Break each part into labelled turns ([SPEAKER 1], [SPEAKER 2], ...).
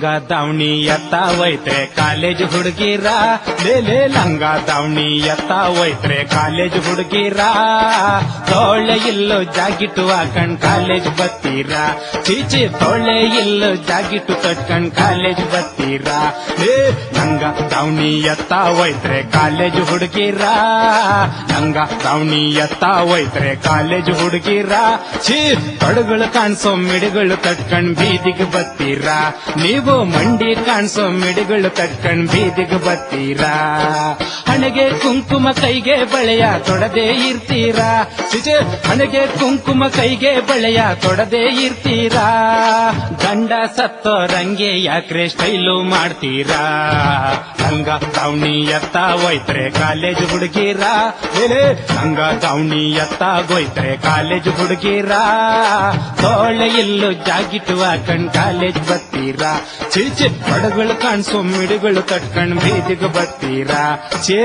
[SPEAKER 1] ದಾವಣಿ ಎತ್ತ ಒಯ್ತ್ರೆ ಕಾಲೇಜ್ ಹುಡುಗಿರ. ಲೇಲೆ ಲಂಗ ದಾವಣಿ ಎತ್ತ ಒಯ್ತ್ರೆ ಕಾಲೇಜ್ ಹುಡುಗಿರ. ತೋಳೆ ಇಲ್ಲೋ ಜಾಗಿಟ್ಟು ಹಾಕಂಡ್ ಕಾಲೇಜ್ ಬತ್ತೀರ. ಚೀಚಿ ತೋಳೆ ಇಲ್ಲೋ ಜಾಗಿಟು ಕಟ್ಕಂಡ್ ಕಾಲೇಜ್ ಬತ್ತೀರ. ಲೇ, ಲಂಗ ದಾವಣಿ ಒಯ್ತ್ರೆ ಕಾಲೇಜ್ ಹುಡುಗಿರ. ಲಂಗ ದಾವಣಿ ಒಯ್ತ್ರೆ ಕಾಲೇಜ್ ಹುಡುಗಿರ. ಛೀ ತೊಡಗಳು ಕಾಣಿಸೋ ಮಿಡಿಗಳು ಕಟ್ಕಂಡ್ ಬೀದಿಗೆ ಬತ್ತೀರ. ನೀವು ಮಂಡಿ ಕಾಣಿಸೋ ಮಿಡಿಗಳು ತಕ್ಕಂಡ್ ಬೀದಿಗೆ ಬರ್ತೀರಾ? ಹಣೆಗೆ ಕುಂಕುಮ ಕೈಗೆ ಬಳೆಯ ತೊಡದೆ ಇರ್ತೀರಾ? ಸಿಜೆ, ಹಣೆಗೆ ಕುಂಕುಮ ಕೈಗೆ ಬಳೆಯ ತೊಡದೆ ಇರ್ತೀರಾ? ಗಂಡ ಸತ್ತೋ ರಂಗೆ ಯಾಕ್ರೆ ಸ್ಟೈಲು ಮಾಡ್ತೀರಾ? ಹಂಗ ದಾವಣಿ ಎತ್ತ ಹೋಯ್ತ್ರೆ ಕಾಲೇಜ್ ಹುಡುಗೀರಾ? ಏಲೇ ಹಂಗ ದಾವಣಿ ಎತ್ತ ಹೋಯ್ತ್ರೆ ಕಾಲೇಜ್ ಹುಡುಗೀರಾ? ತೋಳೆ ಇಲ್ಲು ಜಾಗಿಟ್ಟು ಕಣ್ ಕಾಲೇಜ್ ಬತ್ತೀರಾ ಚೀಚೆ ಬಡಗಳು ಕಾಣಿಸೋ ಮಿಡಿಗಳು ಕಟ್ಕಂಡ್ ಬೀದಿಗೆ ಬರ್ತೀರಾ? ಚೇ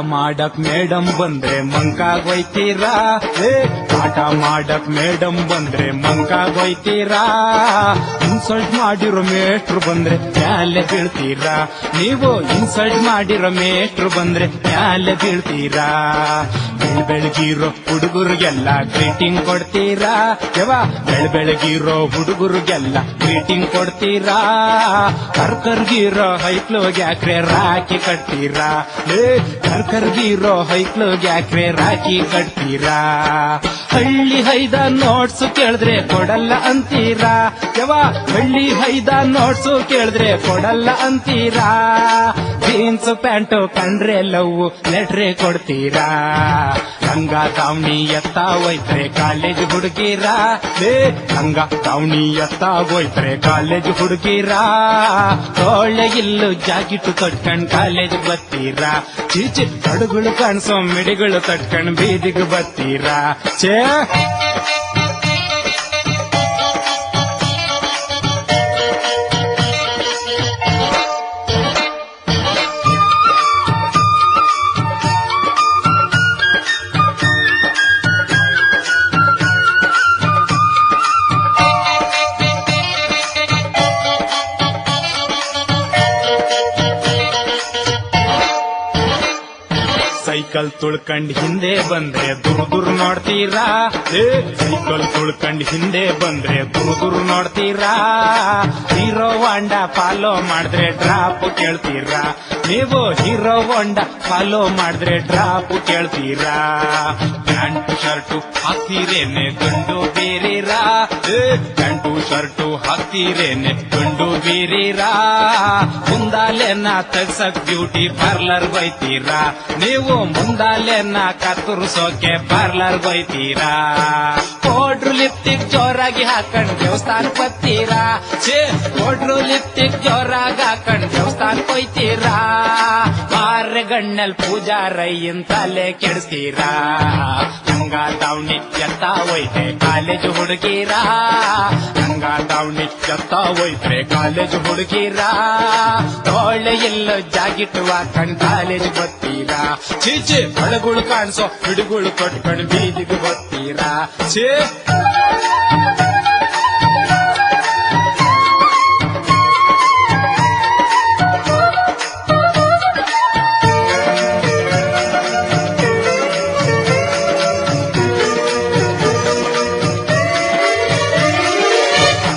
[SPEAKER 1] ಮಾಡಕ್ ಮೇಡಮ್ ಬಂದ್ರೆ ಮಂಕಾಗೋಯ್ತೀರಾ ಪಾಠ ಮಾಡಕ್ ಮೇಡಮ್ ಬಂದ್ರೆ ಮಂಕಾಗೋಯ್ತೀರಾ ಇನ್ಸಲ್ಟ್ ಮಾಡಿರೋ ಮೇಷ್ಟ್ರು ಬಂದ್ರೆ ಮ್ಯಾಲೆ ಬೀಳ್ತೀರಾ? ನೀವು ಇನ್ಸಲ್ಟ್ ಮಾಡಿರೋ ಮೇಷ್ಟ್ರು ಬಂದ್ರೆ ಮ್ಯಾಲೆ ಬೀಳ್ತೀರಾ? ಬೆಳ್ ಬೆಳಗಿರೋ ಹುಡುಗರಿಗೆಲ್ಲ ಗ್ರೀಟಿಂಗ್ ಕೊಡ್ತೀರಾ? ಯವಾ ಬೆಳ್ ಬೆಳಗಿರೋ ಹುಡುಗರಿಗೆಲ್ಲ ಗ್ರೀಟಿಂಗ್ ಕೊಡ್ತೀರಾ? ಕರ್ಕರ್ಗಿರೋ ಹೈಕ್ಲೋ ಯಾಕ್ರೆ ರಾಖಿ ಕಟ್ತೀರಾ? ಏ, ಕರ್ಕರ್ಗಿರೋ ಹೈಕ್ಲೋ ಯಾಕ್ರೆ ರಾಖಿ ಕಟ್ತೀರಾ? ಹಳ್ಳಿ ಹೈದ ನೋಟ್ಸ್ ಕೇಳಿದ್ರೆ ಕೊಡಲ್ಲ ಅಂತೀರಾ? ಯವಾ ಹಳ್ಳಿ ಹೈದ ನೋಟ್ಸು ಕೇಳಿದ್ರೆ ಕೊಡಲ್ಲ ಅಂತೀರಾ? ಜೀನ್ಸ್ ಪ್ಯಾಂಟ್ ಕಂಡ್ರೆ ಲವ್ ಲೆಟ್ರೆ ಕೊಡ್ತೀರಾ? ಗಂಗ ದಾವಣಿ ಎತ್ತ ಹೋಯ್ತ್ರೆ ಕಾಲೇಜ್ ಹುಡುಗೀರಾ? ಗಂಗ ಹಂಗ ದಾವಣಿ ಎತ್ತ ಹೋಯ್ತ್ರೆ ಕಾಲೇಜ್ ಹುಡುಗೀರಾ? ಸೊಳ್ಳೆ ಇಲ್ಲು ಕಡ್ಕಂಡು ಕಾಲೇಜ್ ಕಾಲೇಜ್ ಬತ್ತೀರಾ? ಚೀಚಿ ಕಡುಗಳು ಕಾಣಿಸೋ ಮಿಡಿಗಳು ತಟ್ಕೊಂಡ್ ಬೀದಿಗೆ ಬತ್ತೀರಾ? ಚೇ ಸೈಕಲ್ ತುಳ್ಕಂಡ್ ಹಿಂದೆ ಬಂದ್ರೆ ದುರ್ ದುರ್ ನೋಡ್ತೀರಾ? ಸೈಕಲ್ ತುಳ್ಕಂಡ್ ಹಿಂದೆ ಬಂದ್ರೆ ದುರ್ ದುರ್ ನೋಡ್ತೀರಾ? ಹೀರೋ ವಾಂಡ ಫಾಲೋ ಮಾಡಿದ್ರೆ ಡ್ರಾಪ್ ಕೇಳ್ತೀರಾ? ನೀವು ಹೀರೋ ವಾಂಡ ಫಾಲೋ ಮಾಡಿದ್ರೆ ಡ್ರಾಪ್ ಕೇಳ್ತೀರಾ? ಪ್ಯಾಂಟ್, ಶರ್ಟು ಹಾಕ್ತೀರೇನೆ ಗಂಡು ಬೇರೀರಾ? ಪ್ಯಾಂಟು, ಶರ್ಟು ಹಾಕ್ತೀರೇನೆ ಗಂಡು ಬೇರೀರಾ? ಮುಂದಾಲೆನ ತಗ್ಸಕ್ ಬ್ಯೂಟಿ ಪಾರ್ಲರ್ ಬೈತೀರಾ? ನೀವು ಮುಂದಾಲೆನ ಕತ್ತರಿಸೋಕೆ ಪಾರ್ಲರ್ ಬೈತೀರಾ ಪೌಡ್ರು ಲಿಪ್ಟಿಕ್ ಜೋರಾಗಿ ಹಾಕೊಂಡ್ ದೇವಸ್ಥಾನ ಬತ್ತೀರಾ ಛೇ ಪೌಡ್ರು ಲಿಪ್ಟಿಕ್ ಜೋರಾಗಿ ಹಾಕೊಂಡ್ ದೇವಸ್ಥಾನ ಕೊಯ್ತೀರಾ ಬಾರ್ಯ ಗಣ್ಣಲ್ ಪೂಜಾರಯ್ಯನ್ ತಲೆ ಕೆಡಿಸ್ತೀರಾ? ದಾವಣಿ ಎತ್ತ ಹೋಯ್ತೆ, ಕಾಲೇಜ್ ಹುಡುಗೀರ? ತಾವ್ ನಿತ್ಯತ್ತ ಒಯ್ತೆ ಕಾಲೇಜ್ ಹುಡುಗೀರ? ತೋಳೆ ಎಲ್ಲ ಜಾಗಿಟ್ಟುವ ಕಣ್ ಕಾಲೇಜ್ ಗೊತ್ತೀರಾ? ಚೀಚೆ ಬಳಗುಳು ಕಾಣಿಸೋ, ಹಿಡುಗುಳು ಕೊಟ್ಕೊಂಡು ಬೀದಿಗೆ ಗೊತ್ತೀರಾ? ಛೇ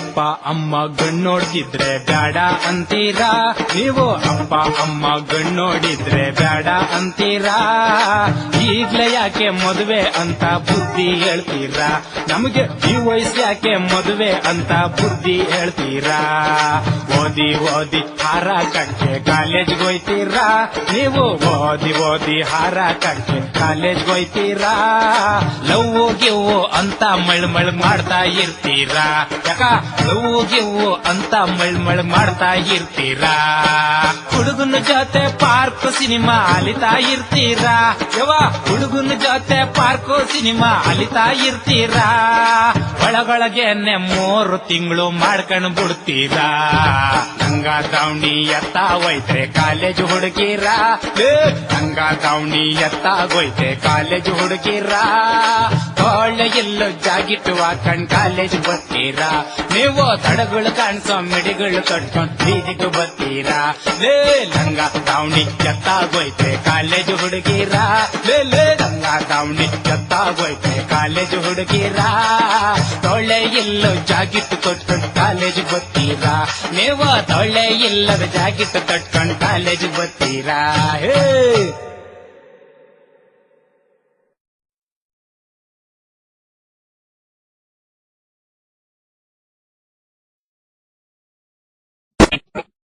[SPEAKER 1] ಅಪ್ಪ, ಅಮ್ಮ ಗಣ್ಣೋಡಿದ್ರೆ ಬ್ಯಾಡ ಅಂತೀರಾ? ನೀವು ಅಪ್ಪ, ಅಮ್ಮ ಗಣ್ಣೋಡಿದ್ರೆ ಬ್ಯಾಡ ಅಂತೀರಾ? ಈಗ್ಲೇ ಯಾಕೆ ಮದುವೆ ಅಂತ ಬುದ್ಧಿ ಹೇಳ್ತೀರಾ? ನಮಗೆ ಈ ವಯಸ್ಸು ಯಾಕೆ ಮದುವೆ ಅಂತ ಬುದ್ಧಿ ಹೇಳ್ತೀರಾ? ಓದಿ ಓದಿ ಹಾರ ಕಟ್ಟೆ ಕಾಲೇಜ್ಗೆ ಹೋಯ್ತೀರಾ? ನೀವು ಓದಿ ಓದಿ ಹಾರ ಕಟ್ಟೆ ಕಾಲೇಜ್ಗೆ ಹೋಯ್ತೀರಾ? ಲವ್, ಗಿವ್ ಅಂತ ಮಳ್ ಮಳ್ ಮಾಡ್ತಾ ಇರ್ತೀರಾ? ಯಾಕ ಲವ್ ಗಿವ್ ಅಂತ ಮಳ್ ಮಳ್ ಮಾಡ್ತಾ ಇರ್ತೀರಾ? ಹುಡುಗನ ಜೊತೆ ಪಾರ್ಕ್ ಸಿನಿಮಾ ಅಲಿತಾ ಇರ್ತೀರಾ? ಯವ ಹುಡುಗನ ಜೊತೆ ಪಾರ್ಕ್ ಸಿನಿಮಾ ಅಲಿತಾ ಇರ್ತೀರಾ? ಒಳಗೊಳಗೆನೆ ಮೂರು ತಿಂಗಳು ಮಾಡ್ಕೊಂಡು ಬಿಡ್ತೀರಾ? ಹಂಗ ದಾವಣಿ ಎತ್ತಾಗೋಯ್ತೆ ಕಾಲೇಜ್ ಹುಡುಗಿರ. ಹಂಗ ದಾವಣಿ ಎತ್ತಾಗೋಯ್ತೆ ಕಾಲೇಜ್ ಹುಡುಗಿರ. ಒಳ್ಳೆ ಎಲ್ಲೋ ಜಾಗಿಟ್ಟು ಕಣ್ ಕಾಲೇಜ್ ಬರ್ತೀರಾ ನೀವು ತಡಗಳು ಕಾಣಿಸೋ ಮಿಡಿಗಳು ಕಟ್ಕೊಂಡು ಬೀದಿಗೆ ಬರ್ತೀರಾ ಲೇ ಲಂಗ ದಾವಣಿ ಎತ್ತಾಗೋಯ್ತೆ ಕಾಲೇಜ್ ಹುಡುಗಿರ. ಲೇ ಲೇ ಲಂಗ ದಾವಣಿ ಎತ್ತಾಗೋಯ್ತೆ ಕಾಲೇಜ್ ಹುಡುಗಿರ. ಒಳ್ಳೆ ಎಲ್ಲೋ ಜಾಗಿಟ್ಟು ಕೊಟ್ಕೊಂಡು ಕಾಲೇಜ್ ಬರ್ತೀರಾ ನೀವು ತೊಳ್ಳೆ ಇಲ್ಲದ ಜಾಕೆಟ್ ತಟ್ಕೊಂಡು ಕಾಲೇಜ್ ಬರ್ತೀರಾ ಹೇ!